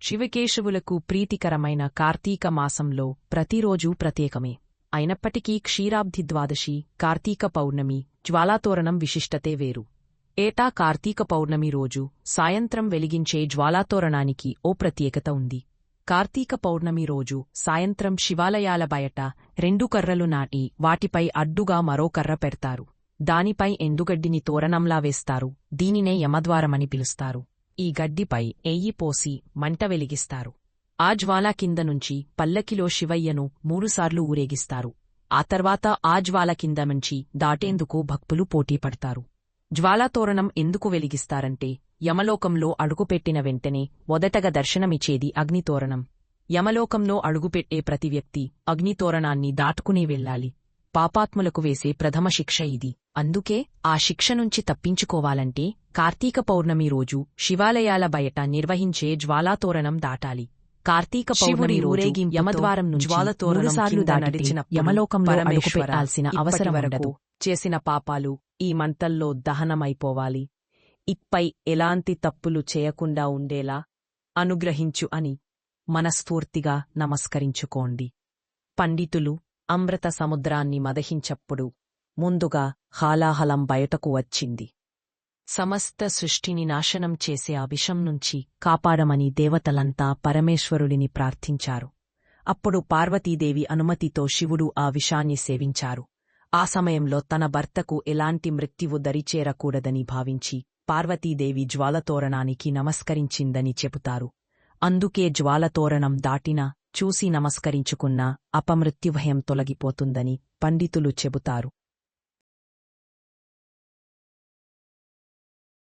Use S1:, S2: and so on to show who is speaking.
S1: శివకేశవులకు ప్రీతికరమైన కార్తీక మాసంలో ప్రతిరోజూ ప్రత్యేకమే. అయినప్పటికీ క్షీరాబ్ధి ద్వాదశి కార్తీక పౌర్ణమి జ్వాలాతోరణం విశిష్టతే వేరు. ఏటా కార్తీక పౌర్ణమి రోజు సాయంత్రం వెలిగించే జ్వాలాతోరణానికి ఓ ప్రత్యేకత ఉంది. కార్తీక పౌర్ణమి రోజు సాయంత్రం శివాలయాల బయట రెండు కర్రలు నాటి వాటిపై అడ్డుగా మరో కర్ర పెడతారు. దానిపై ఎండుగడ్డిని తోరణంలా వేస్తారు. దీనినే యమద్వారమని పిలుస్తారు. ఈ గడ్డిపై ఎయ్యిపోసి మంట వెలిగిస్తారు. ఆ జ్వాల కింద నుంచి పల్లకిలో శివయ్యను మూడుసార్లు ఊరేగిస్తారు. ఆ తర్వాత ఆ జ్వాల కింద నుంచి దాటేందుకు భక్తులు పోటీపడతారు. జ్వాలాతోరణం ఎందుకు వెలిగిస్తారంటే యమలోకంలో అడుగుపెట్టిన వెంటనే మొదటగా దర్శనమిచ్చేది అగ్నితోరణం. యమలోకంలో అడుగుపెట్టే ప్రతి వ్యక్తి అగ్నితోరణాన్ని దాటుకునే వెళ్ళాలి. పాపాత్ములకు వేసే ప్రథమ శిక్ష ఇది. అందుకే ఆ శిక్ష నుంచి తప్పించుకోవాలంటే కార్తీక పౌర్ణమి రోజు శివాలయాల బయట నిర్వహించే జ్వాలాతోరణం దాటాలి. కార్తీక పౌర్ణమి రోజు యమద్వారం నుంచి
S2: జ్వాలాతోరణం
S1: యమలోకంలో అడుగుపెట్టాల్సిన
S2: ఇప్పటి
S1: అవసరం
S2: వరకు
S1: చేసిన పాపాలు ఈ మంటల్లో దహనమైపోవాలి. ఇప్పై ఎలాంటి తప్పులు చేయకుండా ఉండేలా అనుగ్రహించు అని మనస్ఫూర్తిగా నమస్కరించుకోండి. పండితులు అమృత సముద్రాన్ని మదహించప్పుడు ముందుగా హాలాహలం బయటకు వచ్చింది. సమస్త సృష్టిని నాశనం చేసే ఆ విషం నుంచి కాపాడమని దేవతలంతా పరమేశ్వరుడిని ప్రార్థించారు. అప్పుడు పార్వతీదేవి అనుమతితో శివుడు ఆ విషాన్ని సేవించారు. ఆ సమయంలో తన భర్తకు ఎలాంటి మృత్యువు దరిచేరకూడదని భావించి పార్వతీదేవి జ్వాలతోరణానికి నమస్కరించిందని చెబుతారు. అందుకే జ్వాలతోరణం దాటినా చూసి నమస్కరించుకున్నా అపమృత్యుభయం తొలగిపోతుందని పండితులు చెబుతారు.